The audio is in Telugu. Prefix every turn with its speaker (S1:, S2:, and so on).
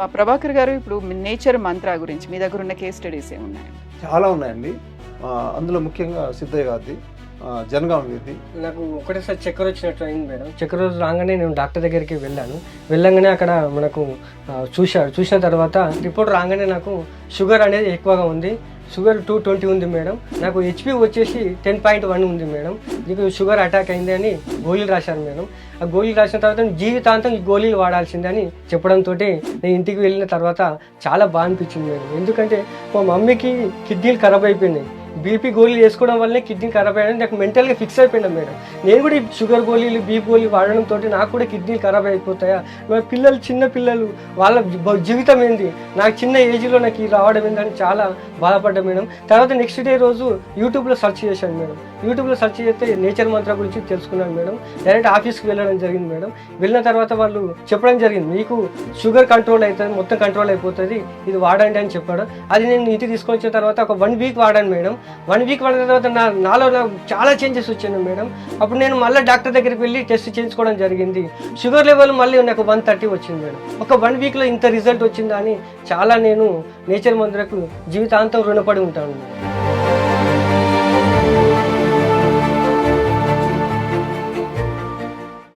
S1: ఆ, ప్రభాకర్ గారు ఇప్పుడు నేచర్ మంత్ర గురించి మీ దగ్గర ఉన్న కేస్ స్టడీస్ ఏమున్నాయండి
S2: చాలా ఉన్నాయండి. అందులో ముఖ్యంగా సిద్ధయ్య గారిది జనగాం వీరిది.
S3: నాకు ఒకటేసారి చక్కెర వచ్చినట్టు అయింది మేడం. చక్కెర రోజు రాగానే నేను డాక్టర్ దగ్గరికి వెళ్ళాను. వెళ్ళంగానే అక్కడ మనకు ఆ, చూశాడు చూసిన తర్వాత రిపోర్ట్ రాగానే నాకు షుగర్ అనేది ఎక్కువగా ఉంది. షుగర్ టూ ట్వంటీ ఉంది మేడం. నాకు హెచ్పి వచ్చేసి టెన్ పాయింట్ వన్ ఉంది మేడం. నీకు షుగర్ అటాక్ అయింది అని గోళీలు రాశారు మేడం. ఆ గోళీలు రాసిన తర్వాత జీవితాంతం ఈ గోళీలు వాడాల్సిందే అని చెప్పడంతో నేను ఇంటికి వెళ్ళిన తర్వాత చాలా బాగా అనిపించింది మేడం. ఎందుకంటే మా మమ్మీకి కిడ్నీలు ఖరాబ్ అయిపోయినాయి. బీపీ గోళీలు వేసుకోవడం వల్లనే కిడ్నీ ఖరాబ్ అయ్యాను నాకు మెంటల్గా ఫిక్స్ అయిపోయినా మేడం. నేను కూడా ఈ షుగర్ గోళీలు బీపీ గోళీలు వాడడంతో నాకు కూడా కిడ్నీలు ఖరాబ్ అయిపోతాయా? మా పిల్లలు చిన్న పిల్లలు వాళ్ళ జీవితం ఏంది? నాకు చిన్న ఏజ్లో నాకు ఇది రావడం ఏందని చాలా బాధపడ్డా మేడం. తర్వాత నెక్స్ట్ డే రోజు యూట్యూబ్లో సెర్చ్ చేశాను మేడం. యూట్యూబ్లో సెర్చ్ చేస్తే నేచర్ మంత్ర గురించి తెలుసుకున్నాను మేడం. డైరెక్ట్ ఆఫీస్కి వెళ్ళడం జరిగింది మేడం. వెళ్ళిన తర్వాత వాళ్ళు చెప్పడం జరిగింది మీకు షుగర్ కంట్రోల్ అవుతుంది మొత్తం కంట్రోల్ అయిపోతుంది ఇది వాడండి అని చెప్పాడు. అది నేను ఇంటికి తీసుకొచ్చిన తర్వాత ఒక వన్ వీక్ వాడాను మేడం. వన్ వీక్ వన్ తర్వాత నా నాలో నాకు చాలా చేంజెస్ వచ్చాను మేడం. అప్పుడు నేను మళ్ళీ డాక్టర్ దగ్గరికి వెళ్ళి టెస్ట్ చేయించుకోవడం జరిగింది. షుగర్ లెవెల్ మళ్ళీ నాకు వన్ థర్టీ వచ్చింది మేడం. ఒక వన్ వీక్లో ఇంత రిజల్ట్ వచ్చిందా అని చాలా నేను నేచర్ మందులకు జీవితాంతం రుణపడి ఉంటాను మేడం.